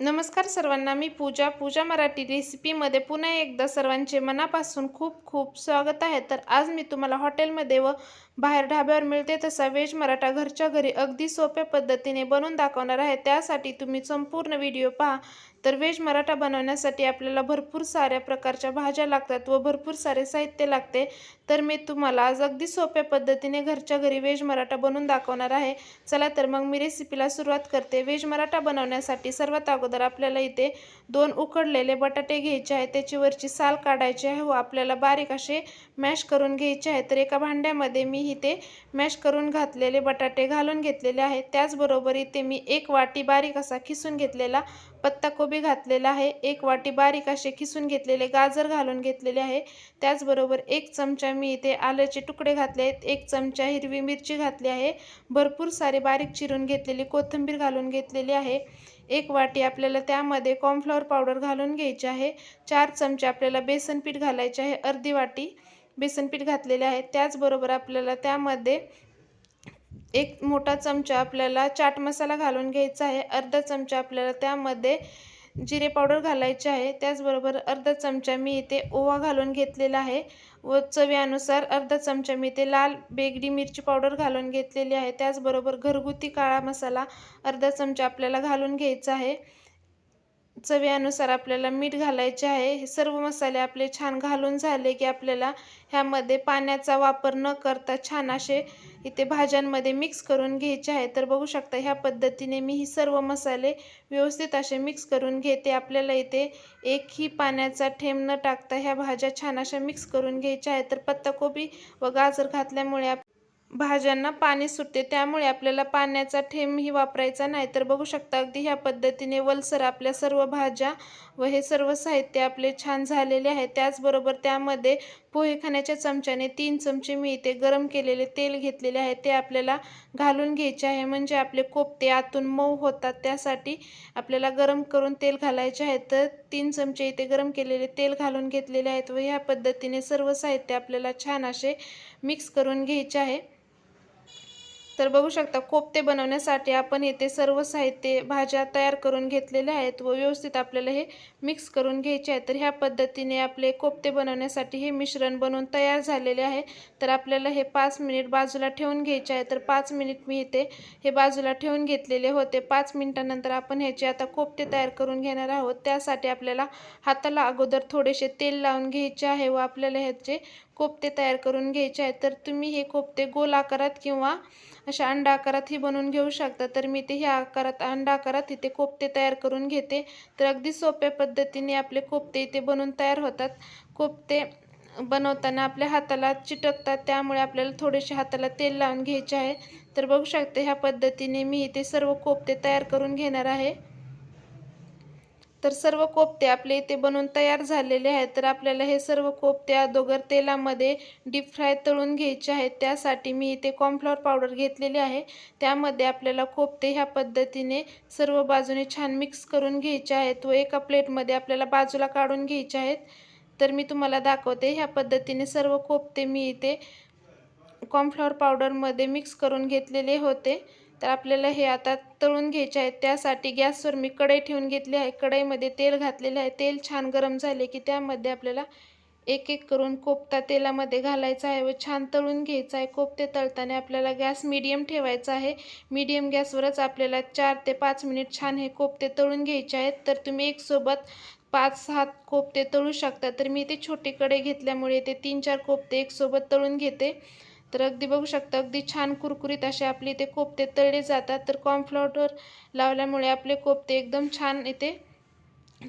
नमस्कार सर्वांना मी पूजा. पूजा मराठी रेसिपीमध्ये पुन्हा एकदा सर्वांचे मनापासून खूप खूप स्वागत आहे. तर आज मी तुम्हाला हॉटेलमध्ये व बाहेर ढाब्यावर मिळते तसा व्हेज मराठा घरच्या घरी अगदी सोप्या पद्धतीने बनवून दाखवणार आहे. त्यासाठी तुम्ही संपूर्ण व्हिडिओ पहा. तर व्हेज मराठा बनवण्यासाठी आपल्याला भरपूर साऱ्या प्रकारच्या भाज्या लागतात व भरपूर सारे साहित्य लागते. तर मी तुम्हाला आज अगदी सोप्या पद्धतीने घरच्या घरी व्हेज मराठा बनवून दाखवणार आहे. चला तर मग मी रेसिपीला सुरुवात करते. व्हेज मराठा बनवण्यासाठी सर्वात अगोदर आपल्याला इथे दोन उकडलेले बटाटे घ्यायचे आहे त्याची वरची साल काढायची आहे व आपल्याला बारीक असे मॅश करून घ्यायचे आहे तर एका भांड्यामध्ये मी इथे मॅश करून घातलेले बटाटे घालून घेतलेले आहेत. त्याचबरोबर इथे मी एक वाटी बारीक असा खिसून घेतलेला पत्ताकोबी घातलेला आहे एक वाटी बारीक असे खिसून घेतलेले गाजर घालून घेतलेले आहे. त्याचबरोबर एक चमचा मी इथे आल्याचे तुकडे घातले आहेत एक चमचा हिरवी मिरची घातली आहे. भरपूर सारे बारीक चिरून घेतलेली कोथिंबीर घालून घेतलेली आहे. एक वाटी आपल्याला त्यामध्ये कॉर्नफ्लॉवर पावडर घालून घ्यायची आहे. चार चमचे आपल्याला बेसन पीठ घालायचे आहे अर्धी वाटी बेसन पीठ घातलेले आहे. त्याचबरोबर आपल्याला त्यामध्ये एक मोठा चमचा आपल्याला चाट मसाला घालून घ्यायचा आहे. अर्धा चमचा आपल्याला त्यामध्ये जिरे पावडर घालायचे आहे. त्याचबरोबर अर्धा चमचा मी इथे ओवा घालून घेतलेला आहे व चवीनुसार अर्धा चमचा मी इथे लाल बेगडी मिरची पावडर घालून घेतलेली आहे. त्याचबरोबर घरगुती काळा मसाला अर्धा चमचा आपल्याला घालून घ्यायचा आहे. चवीनुसार आपल्याला मीठ घालायचे आहे. हे सर्व मसाले आपले छान घालून झाले की आपल्याला ह्यामध्ये पाण्याचा वापर न करता छान असे इथे भाज्यांमध्ये मिक्स करून घ्यायचे आहे. तर बघू शकता ह्या पद्धतीने मी ही सर्व मसाले व्यवस्थित असे मिक्स करून घेते. आपल्याला इथे एकही पाण्याचा ठेंब न टाकता ह्या भाज्या छान अशा मिक्स करून घ्यायच्या आहेत. तर पत्ताकोबी व गाजर घातल्यामुळे आप भाज्यांना पाणी सुटते त्यामुळे आपल्याला पाण्याचा थेंबही वापरायचा नाही. तर बघू शकता अगदी ह्या पद्धतीने वलसर आपल्या सर्व भाज्या व हे सर्व साहित्य आपले छान झालेले आहे. त्याचबरोबर त्यामध्ये पोहे खाण्याच्या चमच्याने तीन चमचे मी इथे गरम केलेले तेल घेतलेले आहे. ते आपल्याला घालून घ्यायचे आहे. म्हणजे आपले कोपते आतून मऊ होतात त्यासाठी आपल्याला गरम करून तेल घालायचे आहे. तर तीन चमचे इथे गरम केलेले तेल घालून घेतलेले आहेत व ह्या पद्धतीने सर्व साहित्य आपल्याला छान असे मिक्स करून घ्यायचे आहे. तर बघू शकता कोफ्ते बनवण्यासाठी आपण येथे सर्व साहित्य भाज्या तयार करून घेतलेल्या आहेत व व्यवस्थित आपल्याला हे मिक्स करून घ्यायचे आहे. तर ह्या पद्धतीने आपले कोफ्ते बनवण्यासाठी हे मिश्रण बनवून तयार झालेले आहे. तर आपल्याला हे पाच मिनिट बाजूला ठेवून घ्यायचे आहे. तर पाच मिनिट मी इथे हे बाजूला ठेवून घेतलेले होते. पाच मिनिटानंतर आपण ह्याचे आता कोफ्ते तयार करून घेणार आहोत. त्यासाठी आपल्याला हाताला अगोदर थोडेसे तेल लावून घ्यायचे आहे व आपल्याला ह्याचे कोफ्ते तयार करून घ्यायचे आहेत तर तुम्ही हे कोफ्ते गोल आकारात किंवा अशा अंडा आकारातही बनवून घेऊ शकता. तर मी ते ह्या आकारात अंडा आकारात इथे कोफ्ते तयार करून घेते. तर अगदी सोप्या पद्धतीने आपले कोफ्ते इथे बनवून तयार होतात. कोफ्ते बनवताना आपल्या हाताला चिटकतात त्यामुळे आपल्याला थोडेसे हाताला तेल लावून घ्यायचे आहे. तर बघू शकते ह्या पद्धतीने मी इथे सर्व कोफ्ते तयार करून घेणार आहे. तर सर्व कोफ्ते आपले इथे बनवून तयार झालेले आहेत. तर आपल्याला हे सर्व कोफ्ते अगोदर तेलामध्ये डीप फ्राय तळून घ्यायचे आहेत. त्यासाठी मी इथे कॉर्नफ्लॉवर पावडर घेतलेली आहे. त्यामध्ये आपल्याला कोफ्ते ह्या पद्धतीने सर्व बाजूने छान मिक्स करून घ्यायचे आहेत व एका प्लेटमध्ये आपल्याला बाजूला काढून घ्यायचे आहेत. तर मी तुम्हाला दाखवते ह्या पद्धतीने सर्व कोफ्ते मी इथे कॉर्नफ्लॉवर पावडरमध्ये मिक्स करून घेतलेले होते. तर आपल्याला हे आता तळून घ्यायचे आहेत त्यासाठी गॅसवर मी कढई ठेवून घेतली आहे. कढईमध्ये तेल घातलेले आहे. तेल छान गरम झाले की त्यामध्ये आपल्याला एक एक करून कोफ्ता तेलामध्ये घालायचा आहे व छान तळून घ्यायचा आहे. कोफ्ते तळताना आपल्याला गॅस मीडियम ठेवायचा आहे. मीडियम गॅसवरच आपल्याला चार ते पाच मिनिट छान हे कोफ्ते तळून घ्यायचे आहेत. तर तुम्ही एकसोबत पाच सात कोफ्ते तळू शकता. तर मी ते छोटी कढई घेतल्यामुळे ते तीन चार कोफ्ते एकसोबत तळून घेते. तर अगदी बघू शकता अगदी छान कुरकुरीत असे आपले इथे कोपते तळले जातात. तर कॉर्नफ्लॉवर लावल्यामुळे आपले कोपते एकदम छान इथे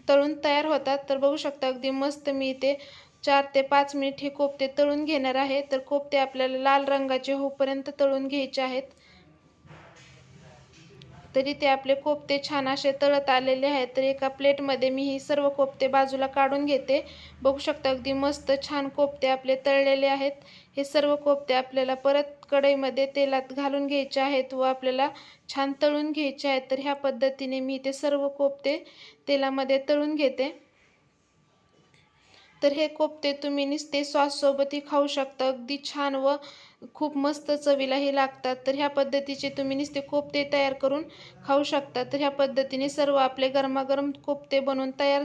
तळून तयार होतात. तर बघू शकता अगदी मस्त मी इथे चार ते पाच मिनिट हे कोपते तळून घेणार आहे. तर कोपते आपल्याला लाल रंगाचे होपर्यंत तळून घ्यायचे आहेत. तरी ते आपले कोफ्ते छान असे तळत आलेले आहेत तर एका प्लेटमध्ये मी ही सर्व कोफ्ते बाजूला काढून घेते. बघू शकता अगदी मस्त छान कोफ्ते आपले तळलेले आहेत. हे सर्व कोफ्ते आपल्याला परत कढईमध्ये तेलात घालून घ्यायचे आहेत व आपल्याला छान तळून घ्यायचे आहेत. तर ह्या पद्धतीने मी ते सर्व कोफ्ते तेलामध्ये तळून घेते. तर हे कोफ्ते तुम्ही नुसते सॉससोबतही खाऊ शकता. अगदी छान व खूप मस्त चवीलाही लागतात. तर ह्या पद्धतीचे तुम्ही नुसते कोफ्ते तयार करून खाऊ शकता. तर ह्या पद्धतीने सर्व आपले गरमागरम कोफ्ते बनवून तयार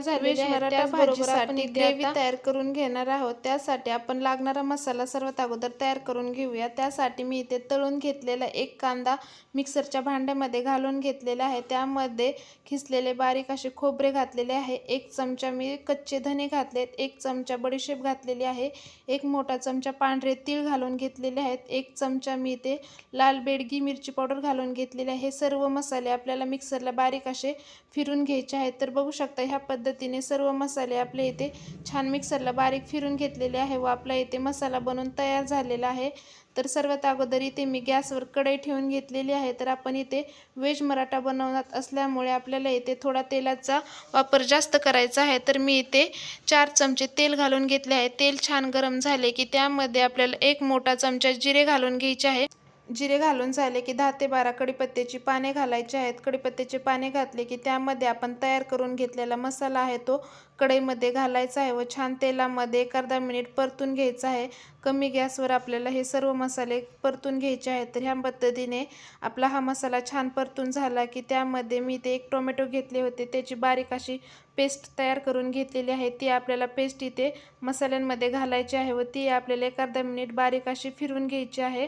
भाजीसाठी ग्रेव्ही तयार करून घेणार आहोत. त्यासाठी आपण लागणारा मसाला सर्वात अगोदर तयार करून घेऊया. त्यासाठी मी इथे तळून घेतलेला एक कांदा मिक्सरच्या भांड्यामध्ये घालून घेतलेला आहे. त्यामध्ये खिसलेले बारीक असे खोबरे घातलेले आहे. एक चमचा मी कच्चे धने घातलेत. एक चमचा बडीशेप घातलेली आहे. एक मोठा चमचा पांढरे तीळ घालून घेतलेले आहेत. एक चमचा मी इथे लाल बेडगी मिरची पावडर घालून घेतलेली आहे. हे सर्व मसाले आपल्याला मिक्सरला बारीक असे फिरून घ्यायचे आहेत. तर बघू शकता ह्या पद्धतीने सर्व मसाले आपल्या इथे छान मिक्सरला बारीक फिरून घेतलेले आहे व आपला इथे मसाला बनवून तयार झालेला आहे. तर सर्वात अगोदर इथे मी गॅसवर कढई ठेवून घेतलेली आहे. तर आपण इथे व्हेज मराठा बनवणार असल्यामुळे आपल्याला इथे थोडा तेलाचा वापर जास्त करायचा आहे. तर मी इथे चार चमचे तेल घालून घेतले आहे. तेल छान गरम झाले की त्यामध्ये आपल्याला एक मोठा चमचा जिरे घालून घ्यायचे आहे. जिरे घालून झाले की दहा ते बारा कडीपत्त्याची पाने घालायचे आहेत. कडीपत्त्याचे पाने घातले की त्यामध्ये आपण तयार करून घेतलेला मसाला आहे तो कढईमध्ये घालायचा आहे व छान तेलामध्ये एक अर्धा मिनिट परतून घ्यायचा आहे. कमी गॅसवर आपल्याला हे सर्व मसाले परतून घ्यायचे आहेत. तर ह्या पद्धतीने आपला हा मसाला छान परतून झाला की त्यामध्ये मी ते एक टोमॅटो घेतले होते. त्याची बारीक अशी पेस्ट तयार करून घेतलेली आहे. ती आपल्याला पेस्ट इथे मसाल्यांमध्ये घालायची आहे व ती आपल्याला एक अर्धा मिनिट बारीक अशी फिरवून घ्यायची आहे.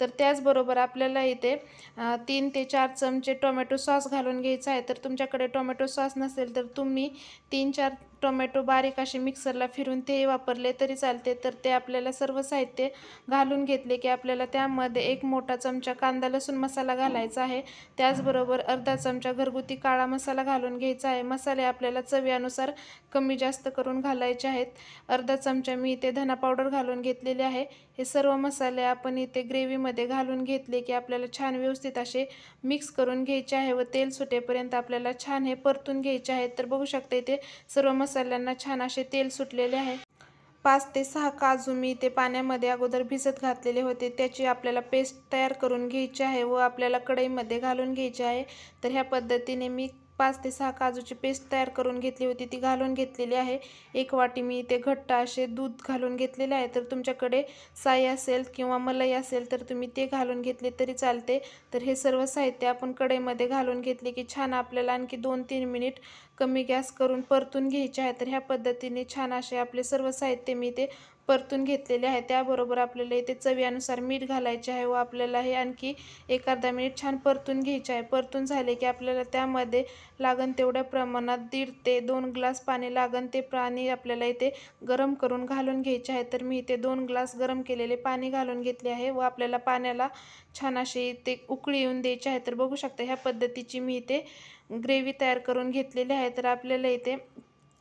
तर त्याचबरोबर आपल्याला इथे तीन ते चार चमचे टोमॅटो सॉस घालून घ्यायचा आहे. तर तुमच्याकडे टोमॅटो सॉस नसेल तर तुम्ही तीन चार टोमॅटो बारीक असे मिक्सरला फिरून ते वापरले तरी चालते. तर ते आपल्याला सर्व साहित्य घालून घेतले की आपल्याला त्यामध्ये एक मोठा चमचा कांदा लसूण मसाला घालायचा आहे. त्याचबरोबर अर्धा चमचा घरगुती काळा मसाला घालून घ्यायचा आहे. मसाले आपल्याला चवीनुसार कमी जास्त करून घालायचे आहेत. अर्धा चमचा मी इथे धना पावडर घालून घेतलेले आहे. हे सर्व मसाले आपण इथे ग्रेव्हीमध्ये घालून घेतले की आपल्याला छान व्यवस्थित असे मिक्स करून घ्यायचे आहे व तेल सुटेपर्यंत आपल्याला छान हे परतून घ्यायचे आहेत तर बघू शकता इथे सर्व मसाल्यांना छान असे तेल सुटलेले आहे. पाच ते सहा काजू मी ते पाण्यामध्ये अगोदर भिजत घातलेले होते. त्याची आपल्याला पेस्ट तयार करून घ्यायची आहे व आपल्याला कढईमध्ये घालून घ्यायची आहे. तर ह्या पद्धतीने मी पाच ते सहा काजूची पेस्ट तयार करून घेतली होती ती घालून घेतलेली आहे. एक वाटी मी इथे घट्ट असे दूध घालून घेतलेले आहे. तर तुमच्याकडे साई असेल किंवा मलाई असेल तर तुम्ही ते घालून घेतले तरी चालते. तर हे सर्व साहित्य आपण कढईमध्ये घालून घेतले की छान आपल्याला आणखी दोन तीन मिनिट कमी गॅस करून परतून घ्यायचे आहे. तर ह्या पद्धतीने छान असे आपले सर्व साहित्य मी ते परतून घेतलेले आहे. त्याबरोबर आपल्याला इथे चवीनुसार मीठ घालायचे आहे व आपल्याला हे आणखी एक अर्धा मिनिट छान परतून घ्यायचे आहे. परतून झाले की आपल्याला त्यामध्ये लागन तेवढ्या प्रमाणात दीड ते दोन ग्लास पाणी लागन. ते पाणी आपल्याला इथे गरम करून घालून घ्यायचे आहे. तर मी इथे दोन ग्लास गरम केलेले पाणी घालून घेतले आहे व आपल्याला पाण्याला छान अशी ते उकळी येऊन द्यायची आहे. तर बघू शकता ह्या पद्धतीची मी इथे ग्रेव्ही तयार करून घेतलेली आहे. तर आपल्याला इथे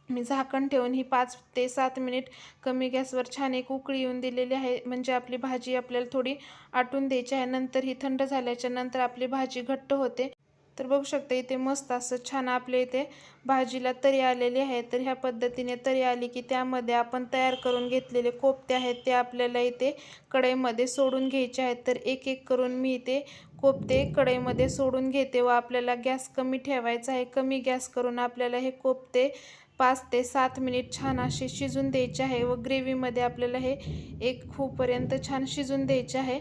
मी झाकण ठेवून ही पाच ते सात मिनिट कमी गॅसवर छान एक उकळी येऊन दिलेली आहे. म्हणजे आपली भाजी आपल्याला थोडी आटून द्यायची आहे. नंतर ही थंड झाल्याच्यानंतर आपली भाजी घट्ट होते. तर बघू शकता इथे मस्त असं छान आपल्या इथे भाजीला तरी आलेली आहे. तर ह्या पद्धतीने तरी आली की त्यामध्ये आपण तयार करून घेतलेले कोपते आहेत ते आपल्याला इथे कढईमध्ये सोडून घ्यायचे आहेत. तर एक एक करून मी इथे कोपते कढईमध्ये सोडून घेते व आपल्याला गॅस कमी ठेवायचा आहे. कमी गॅस करून आपल्याला हे कोपते पाच ते सात मिनिट छान असे शिजून द्यायचे आहे व ग्रेव्हीमध्ये आपल्याला हे एक खूपर्यंत छान शिजून द्यायचे आहे.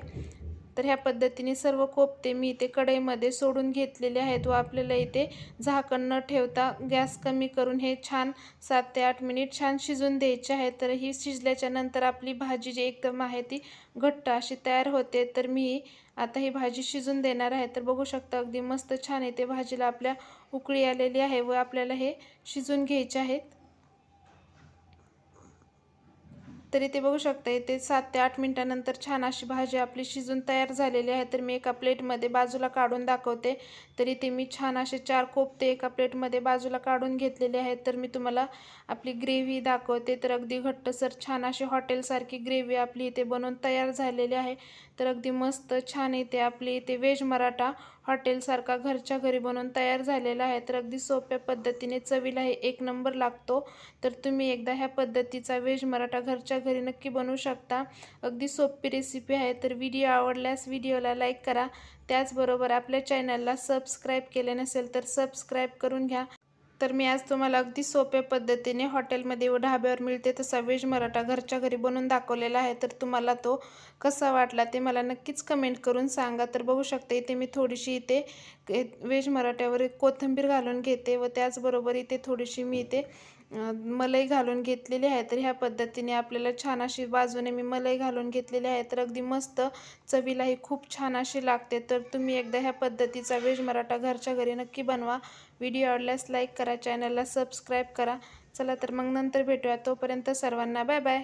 तर ह्या पद्धतीने सर्व कोपते मी इथे कढईमध्ये सोडून घेतलेले आहेत व आपल्याला इथे झाकण न ठेवता गॅस कमी करून हे छान सात ते आठ मिनिट छान शिजून द्यायचे आहे. तर ही शिजल्याच्या नंतर आपली भाजी जी एकदम आहे ती घट्ट अशी तयार होते. तर मी आता ही भाजी शिजून देणार आहे. तर बघू शकता अगदी मस्त छान येते भाजीला आपल्या उकळी आलेली आहे व आपल्याला हे शिजून घ्यायचे आहेत. तरी ते बघू शकता इथे सात ते आठ मिनटानंतर छान अशी भाजी आपली शिजून तयार झालेली आहे. तर मी एका प्लेटमध्ये बाजूला काढून दाखवते. तरी ते मी छान असे चार कोपते एका प्लेटमध्ये बाजूला काढून घेतलेले आहेत. तर मी तुम्हाला आपली ग्रेव्ही दाखवते. तर अगदी घट्टसर छान अशी हॉटेलसारखी ग्रेव्ही आपली इथे बनवून तयार झालेली आहे. तर अगदी मस्त छान इथे आपली इथे व्हेज मराठा हॉटेलसारखा घरच्या घरी बनवून तयार झालेला आहे तर अगदी सोप्या पद्धतीने चवीला हे एक नंबर लागतो. तर तुम्ही एकदा ह्या पद्धतीचा व्हेज मराठा घरच्या घरी नक्की बनवू शकता. अगदी सोपी रेसिपी आहे तर व्हिडिओ आवडल्यास व्हिडिओला लाईक करा. त्याचबरोबर आपल्या चॅनलला सबस्क्राईब केले नसेल तर सबस्क्राईब करून घ्या. तर मी आज तुम्हाला अगदी सोप्या पद्धतीने हॉटेलमध्ये व ढाब्यावर मिळते तसा व्हेज मराठा घरच्या घरी बनवून दाखवलेला आहे. तर तुम्हाला तो कसा वाटला ते मला नक्कीच कमेंट करून सांगा. तर बघू शकता इथे मी थोडीशी इथे व्हेज मराठ्यावर कोथिंबीर घालून घेते व त्याचबरोबर इथे थोडीशी मी इथे मलाई घालून घेतलेली आहे तर ह्या पद्धतीने आपल्याला छान अशी बाजूने मी मलाई घालून घेतलेली आहे तर अगदी मस्त चवीलाही खूप छान अशी लागते. तर तुम्ही एकदा ह्या पद्धतीचा वेज मराठा घरच्या घरी नक्की बनवा. व्हिडिओ आवडल्यास लाईक करा चॅनलला सबस्क्राईब करा. चला तर मग नंतर भेटूया. तोपर्यंत सर्वांना बाय बाय.